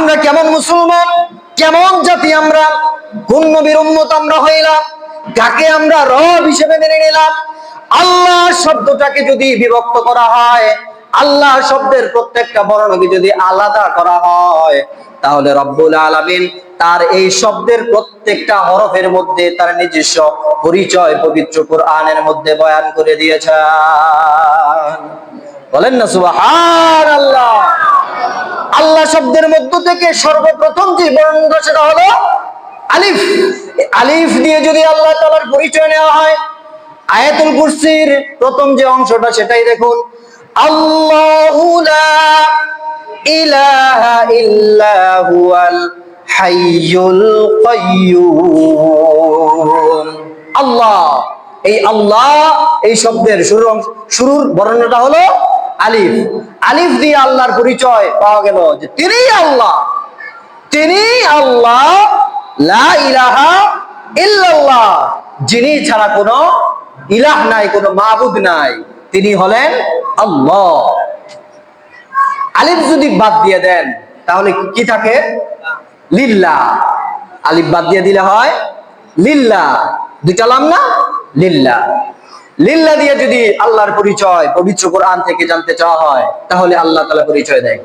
আমরা কেমন মুসলমান? কেমন জাতি আমরা? কোন নবীর উম্মত আমরা হইলাম? কাকে আমরা রব হিসেবে মেনে নিলাম? আল্লাহ শব্দটাকে যদি বিভক্ত করা হয়, আল্লাহ শব্দের প্রত্যেকটা বর্ণকে যদি আলাদা করা হয়, তাহলে রব্বুল আলামিন তার এই শব্দের প্রত্যেকটা হরফের মধ্যে তার নিজস্ব পরিচয় পবিত্র কোরআনের মধ্যে বয়ান করে দিয়েছেন। বলেন না আল্লাহ আল্লাহ শব্দের মধ্য থেকে সর্বপ্রথম যে বর্ণনা সেটা হলো আলিফ। আলিফ দিয়ে যদি আল্লাহ তাআলার পরিচয় নেওয়া হয়, আয়াতুল কুরসির প্রথম যে অংশটা সেটাই দেখুন। আল্লাহু এই আল্লাহ, এই শব্দের শুরুর শুরুর বর্ণনাটা হলো আলিফ। আলিফ দিয়ে আল্লাহর পরিচয় পাওয়া গেল যে তিনি আল্লাহ। তিনি আল্লাহ, লা ইলাহা যিনি ছাড়া কোনো ইলাহ নাই, কোনো মাবুদ নাই, তিনি হলেন আল্লাহ। আলিফ যদি বাদ দিয়ে দেন, তাহলে কি থাকে? লিল্লা। আলিফ বাদ দিয়ে দিলে হয় লিল্লা। দুইটা লাম না? লিল্লা। লিল্লা দিয়ে যদি আল্লাহর পরিচয়, পবিত্র কোরআন থেকে জানতে চাওয়া হয়, তাহলে আল্লাহ তালা পরিচয় দেয়।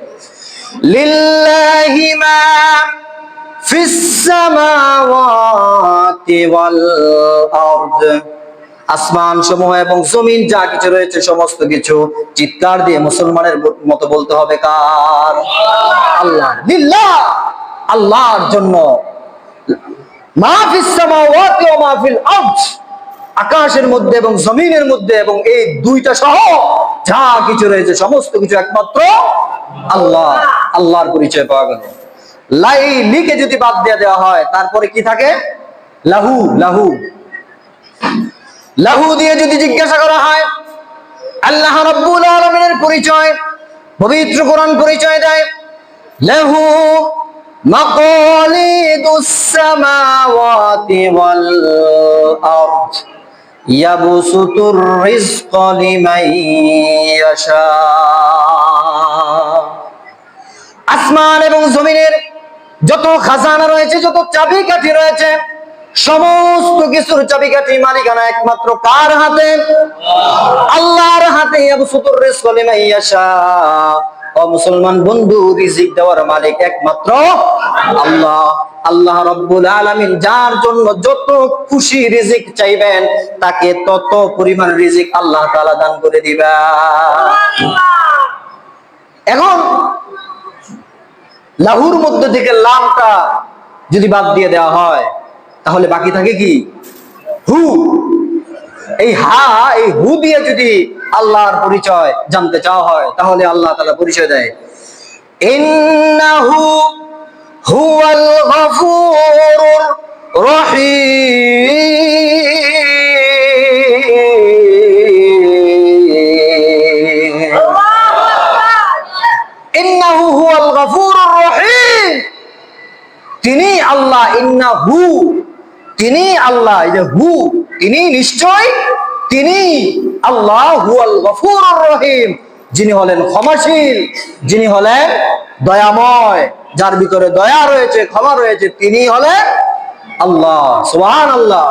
আসমান সমূহ এবং জমিন যা কিছু রয়েছে, সমস্ত কিছু চিৎকার দিয়ে মুসলমানের মতো বলতে হবে কার? আল্লাহ। লিল্লাহ! আল্লাহর জন্য। মাহফিস সামাওয়াতি ওয়া মাহফিল আরদ। আকাশের মধ্যে এবং জমিনের মধ্যে এবং এই দুইটা সহ যা কিছু রয়েছে, সমস্ত কিছু একমাত্র আল্লাহ। আল্লাহর পরিচয় পাওয়া গেল। লাই লিকে যদি বাদ দিয়ে দেওয়া হয়, তারপরে কি থাকে? লাহু লাহু। লাহু দিয়ে যদি জিজ্ঞাসা করা হয়, আল্লাহ রাব্বুল আলামিনের পরিচয়, পবিত্র কোরআন পরিচয় দেয়, লাহু মাকালিদুস সামাওয়াতি ওয়াল আরদ। আসমান এবং জমিনের যত খাজানা রয়েছে, যত চাবিকাঠি রয়েছে, সমস্ত কিছুর চাবিকাঠি মালিকানা একমাত্র কার হাতে? আল্লাহর হাতে ইয়াবসুতুর রিজকা ও মুসলমান বন্ধু, রিজিক দেওয়ার মালিক একমাত্র আল্লাহ। আল্লাহ রব্বুল আলামিন যার জন্য যত খুশি রিজিক চাইবেন, তাকে তত পরিমাণ রিজিক আল্লাহ তাআলা দান করে দিবেন। এখন লাহুর মধ্যে থেকে লামটা যদি বাদ দিয়ে দেওয়া হয়, তাহলে বাকি থাকে কি? হু। এই হা, এই হু দিয়ে যদি আল্লাহর পরিচয় জানতে চাওয়া হয়, তাহলে আল্লাহ তাআলা পরিচয় দেয়। ইন্নাহু হুয়াল গফুরুর রহিম। ইন্নাহু হুয়াল গফুরুর রহিম। তিনি আল্লাহ ইন্নাহু তিনি আল্লাহ, এই যে হু, তিনি নিশ্চয়। তিনি আল্লাহ হুয়াল গফুরুর রহিম। যিনি হলেন ক্ষমাশীল, যিনি হলেন দয়াময়, যার ভিতরে দয়া রয়েছে, ক্ষমা রয়েছে তিনি হলেন আল্লাহ সোহান আল্লাহ